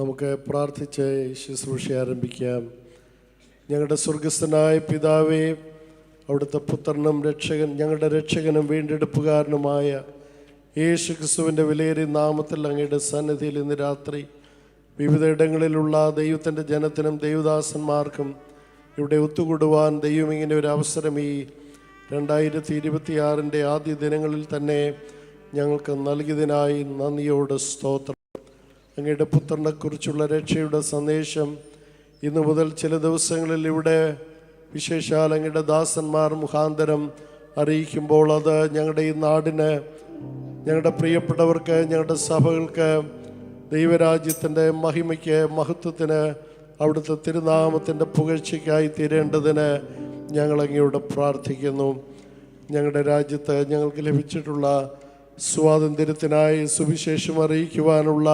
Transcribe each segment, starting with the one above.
നമുക്ക് പ്രാർത്ഥിച്ച് ശുശ്രൂഷ ആരംഭിക്കാം. ഞങ്ങളുടെ സ്വർഗസ്ഥനായ പിതാവേ അവിടുത്തെ പുത്രനും രക്ഷകൻ ഞങ്ങളുടെ രക്ഷകനും വീണ്ടെടുപ്പുകാരനുമായ യേശു ക്രിസ്തുവിന്റെ വിലയേറിയ നാമത്തിൽ അങ്ങയുടെ സന്നിധിയിൽ ഇന്ന് രാത്രി വിവിധ ഇടങ്ങളിലുള്ള ദൈവത്തിന്റെ ജനത്തിനും ദൈവദാസന്മാർക്കും ഇവിടെ ഒത്തുകൂടുവാൻ ദൈവം ഇങ്ങനെ ഒരു അവസരം ഈ രണ്ടായിരത്തി ഇരുപത്തിയാറിന്റെ ആദ്യ ദിനങ്ങളിൽ തന്നെ ഞങ്ങൾക്ക് നൽകിയതിനായി നന്ദിയോട് സ്തോത്രം. അങ്ങയുടെ പുത്രനെക്കുറിച്ചുള്ള രക്ഷയുടെ സന്ദേശം ഇന്നു മുതൽ ചില ദിവസങ്ങളിൽ ഇവിടെ വിശേഷാൽ അങ്ങയുടെ ദാസന്മാർ മുഖാന്തരം അറിയിക്കുമ്പോൾ അത് ഞങ്ങളുടെ ഈ നാടിന് ഞങ്ങളുടെ പ്രിയപ്പെട്ടവർക്ക് ഞങ്ങളുടെ സഭകൾക്ക് ദൈവരാജ്യത്തിന്റെ മഹിമയ്ക്ക് മഹത്വത്തിന് അവിടുത്തെ തിരുനാമത്തിന്റെ പുകഴ്ചയ്ക്കായി തീരേണ്ടതിന് ഞങ്ങൾ അങ്ങയോട് പ്രാർത്ഥിക്കുന്നു. ഞങ്ങളുടെ രാജ്യത്ത് ഞങ്ങൾക്ക് ലഭിച്ചിട്ടുള്ള സ്വാതന്ത്ര്യത്തിനായി സുവിശേഷം അറിയിക്കുവാനുള്ള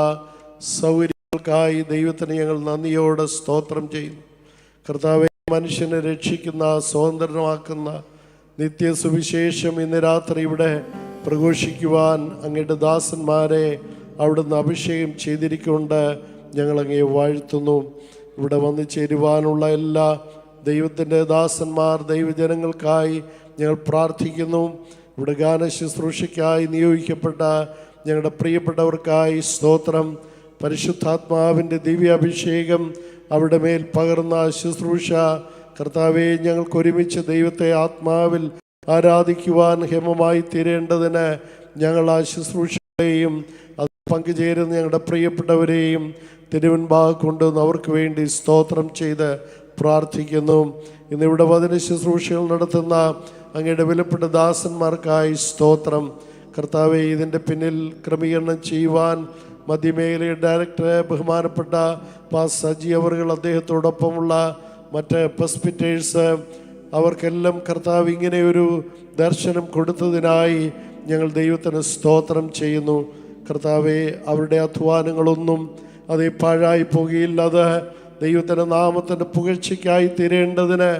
സൗകര്യങ്ങൾക്കായി ദൈവത്തിന് ഞങ്ങൾ നന്ദിയോടെ സ്തോത്രം ചെയ്യുന്നു. കർത്താവെ മനുഷ്യനെ രക്ഷിക്കുന്ന സ്വതന്ത്രമാക്കുന്ന നിത്യ സുവിശേഷം ഇന്ന് രാത്രി ഇവിടെ പ്രഘോഷിക്കുവാൻ അങ്ങയുടെ ദാസന്മാരെ അവിടുന്ന് അഭിഷേകം ചെയ്തിരിക്കൊണ്ട് ഞങ്ങൾ അങ്ങേ വാഴ്ത്തുന്നു. ഇവിടെ വന്ന് ചേരുവാനുള്ള എല്ലാ ദൈവത്തിന്റെ ദാസന്മാർ ദൈവജനങ്ങൾക്കായി ഞങ്ങൾ പ്രാർത്ഥിക്കുന്നു. ഇവിടെ ഗാന ശുശ്രൂഷയ്ക്കായി നിയോഗിക്കപ്പെട്ട ഞങ്ങളുടെ പ്രിയപ്പെട്ടവർക്കായി സ്തോത്രം. പരിശുദ്ധാത്മാവിന്റെ ദിവ്യാഭിഷേകം അവിടെ മേൽ പകർന്ന ശുശ്രൂഷ. കർത്താവെ ഞങ്ങൾക്ക് ഒരുമിച്ച് ദൈവത്തെ ആത്മാവിൽ ആരാധിക്കുവാൻ ഹേമമായി തീരേണ്ടതിന് ഞങ്ങൾ ആ ശുശ്രൂഷയെയും അത് പങ്കുചേരുന്ന ഞങ്ങളുടെ പ്രിയപ്പെട്ടവരെയും തിരുവൻപാക കൊണ്ടുവന്ന് അവർക്ക് വേണ്ടി സ്തോത്രം ചെയ്ത് പ്രാർത്ഥിക്കുന്നു. ഇന്നിവിടെ വചന ശുശ്രൂഷകൾ നടത്തുന്ന അങ്ങയുടെ വിലപ്പെട്ട ദാസന്മാർക്കായി സ്തോത്രം. കർത്താവെ ഇതിന്റെ പിന്നിൽ ക്രമീകരണം ചെയ്യുവാൻ മധ്യമേഖലയിൽ ഡയറക്ടറെ ബഹുമാനപ്പെട്ട പാസ് സജി അവർകൾ അദ്ദേഹത്തോടൊപ്പമുള്ള മറ്റ് പെസ്പിറ്റേഴ്സ് അവർക്കെല്ലാം കർത്താവ് ഒരു ദർശനം കൊടുത്തതിനായി ഞങ്ങൾ ദൈവത്തിന് സ്തോത്രം ചെയ്യുന്നു. കർത്താവെ അവരുടെ അധ്വാനങ്ങളൊന്നും അത് പാഴായി പോകുകയില്ല അത് ദൈവത്തിന്റെ നാമത്തിന്റെ പുകഴ്ചയ്ക്കായി തീരേണ്ടതിന്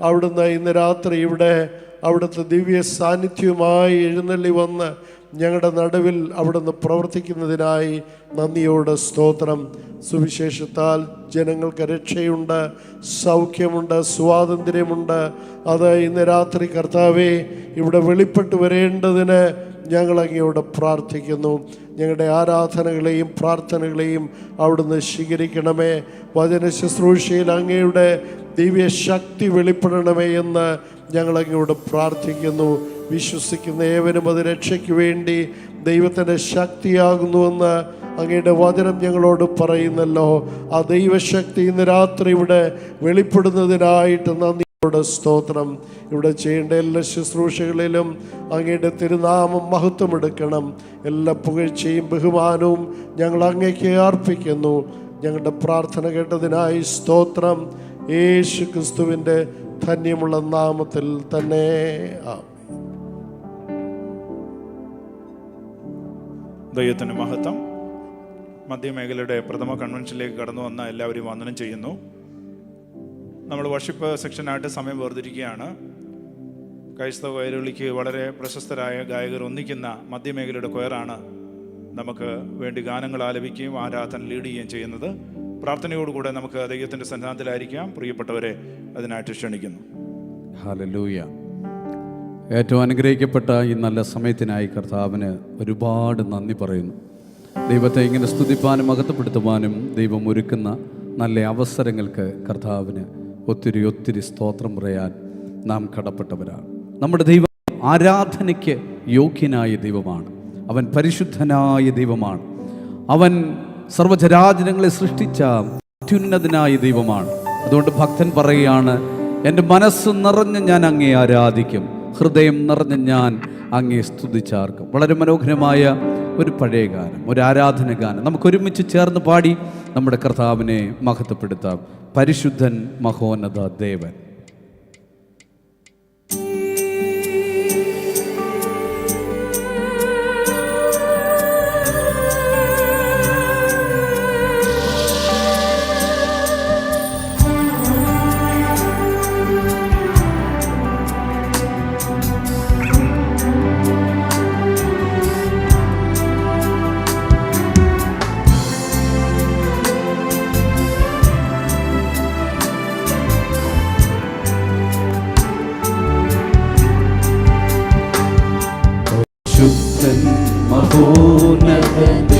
അവിടുന്ന് ഇന്ന് രാത്രി ഇവിടെ അവിടുത്തെ ദിവ്യ സാന്നിധ്യവുമായി എഴുന്നള്ളി വന്ന് ഞങ്ങളുടെ നടുവിൽ അവിടുന്ന് പ്രവർത്തിക്കുന്നതിനായി നന്ദിയോട് സ്തോത്രം. സുവിശേഷത്താൽ ജനങ്ങൾക്ക് രക്ഷയുണ്ട് സൗഖ്യമുണ്ട് സ്വാതന്ത്ര്യമുണ്ട്. അത് ഇന്ന് രാത്രി കർത്താവേ ഇവിടെ വെളിപ്പെട്ട് വരേണ്ടതിന് ഞങ്ങൾ അങ്ങയോട് പ്രാർത്ഥിക്കുന്നു. ഞങ്ങളുടെ ആരാധനകളെയും പ്രാർത്ഥനകളെയും അവിടുന്ന് സ്വീകരിക്കണമേ വചന ശുശ്രൂഷയിൽ അങ്ങയുടെ ദിവ്യ ശക്തി വെളിപ്പെടണമേ എന്ന് ഞങ്ങൾ അങ്ങയോട് പ്രാർത്ഥിക്കുന്നു. വിശ്വസിക്കുന്ന ഏവനും അത് രക്ഷയ്ക്ക് വേണ്ടി ദൈവത്തിന്റെ ശക്തിയാകുന്നുവെന്ന് അങ്ങയുടെ വചനം ഞങ്ങളോട് പറയുന്നല്ലോ. ആ ദൈവശക്തി ഇന്ന് രാത്രി ഇവിടെ വെളിപ്പെടുന്നതിനായിട്ട് നന്ദിയോട് സ്തോത്രം ഇവിടെ ചെയ്യേണ്ട എല്ലാ ശുശ്രൂഷകളിലും അങ്ങയുടെ തിരുനാമം മഹത്വമെടുക്കണം എല്ലാ പുകഴ്ചയും ബഹുമാനവും ഞങ്ങൾ അങ്ങേക്ക് അർപ്പിക്കുന്നു. ഞങ്ങളുടെ പ്രാർത്ഥന കേട്ടതിനായി സ്തോത്രം. യേശു ക്രിസ്തുവിന്റെ ധന്യമുള്ള നാമത്തിൽ തന്നെ. ദൈവത്തിന് മഹത്വം. മധ്യമേഖലയുടെ പ്രഥമ കൺവെൻഷനിലേക്ക് കടന്നു വന്ന എല്ലാവരും വന്ദനം ചെയ്യുന്നു. നമ്മൾ വർഷിപ്പ് സെക്ഷനായിട്ട് സമയം വേർതിരിക്കുകയാണ്. ക്രൈസ്തവ വയലുകളിക്ക് വളരെ പ്രശസ്തരായ ഗായകർ ഒന്നിക്കുന്ന മധ്യമേഖലയുടെ കൊയറാണ് നമുക്ക് വേണ്ടി ഗാനങ്ങൾ ആലപിക്കുകയും ആരാധന ലീഡ് ചെയ്യുകയും ചെയ്യുന്നത്. പ്രാർത്ഥനയോടുകൂടെ നമുക്ക് ദൈവത്തിന്റെ സന്നിധാനത്തിലായിരിക്കാം. പ്രിയപ്പെട്ടവരെ അതിനായിട്ട് ക്ഷണിക്കുന്നു. ഹലലൂയ ഏറ്റവും അനുഗ്രഹിക്കപ്പെട്ട ഈ നല്ല സമയത്തിനായി കർത്താവിന് ഒരുപാട് നന്ദി പറയുന്നു. ദൈവത്തെ ഇങ്ങനെ സ്തുതിപ്പാനും അകത്തപ്പെടുത്തുവാനും ദൈവം ഒരുക്കുന്ന നല്ല അവസരങ്ങൾക്ക് കർത്താവിന് ഒത്തിരി ഒത്തിരി സ്തോത്രം പറയാൻ നാം കടപ്പെട്ടവരാണ്. നമ്മുടെ ദൈവം ആരാധനയ്ക്ക് യോഗ്യനായ ദൈവമാണ്. അവൻ പരിശുദ്ധനായ ദൈവമാണ്. അവൻ സർവചരാചരങ്ങളെ സൃഷ്ടിച്ച അത്യുന്നതനായ ദൈവമാണ്. അതുകൊണ്ട് ഭക്തൻ പറയുകയാണ് എന്റെ മനസ്സ് നിറഞ്ഞ് ഞാൻ അങ്ങേ ആരാധിക്കും. ഹൃദയം നിറഞ്ഞ് ഞാൻ അങ്ങേ സ്തുതിച്ചാർക്കും. വളരെ മനോഹരമായ ഒരു പഴയ ഗാനം ഒരു ആരാധന ഗാനം. നമുക്ക് ഒരുമിച്ച് ചേർന്ന് പാടി നമ്മുടെ കർത്താവിനെ മഹത്വപ്പെടുത്താം. പരിശുദ്ധൻ മഹോന്നത ദേവൻ. പരിശുദ്ധൻ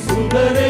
சுடரே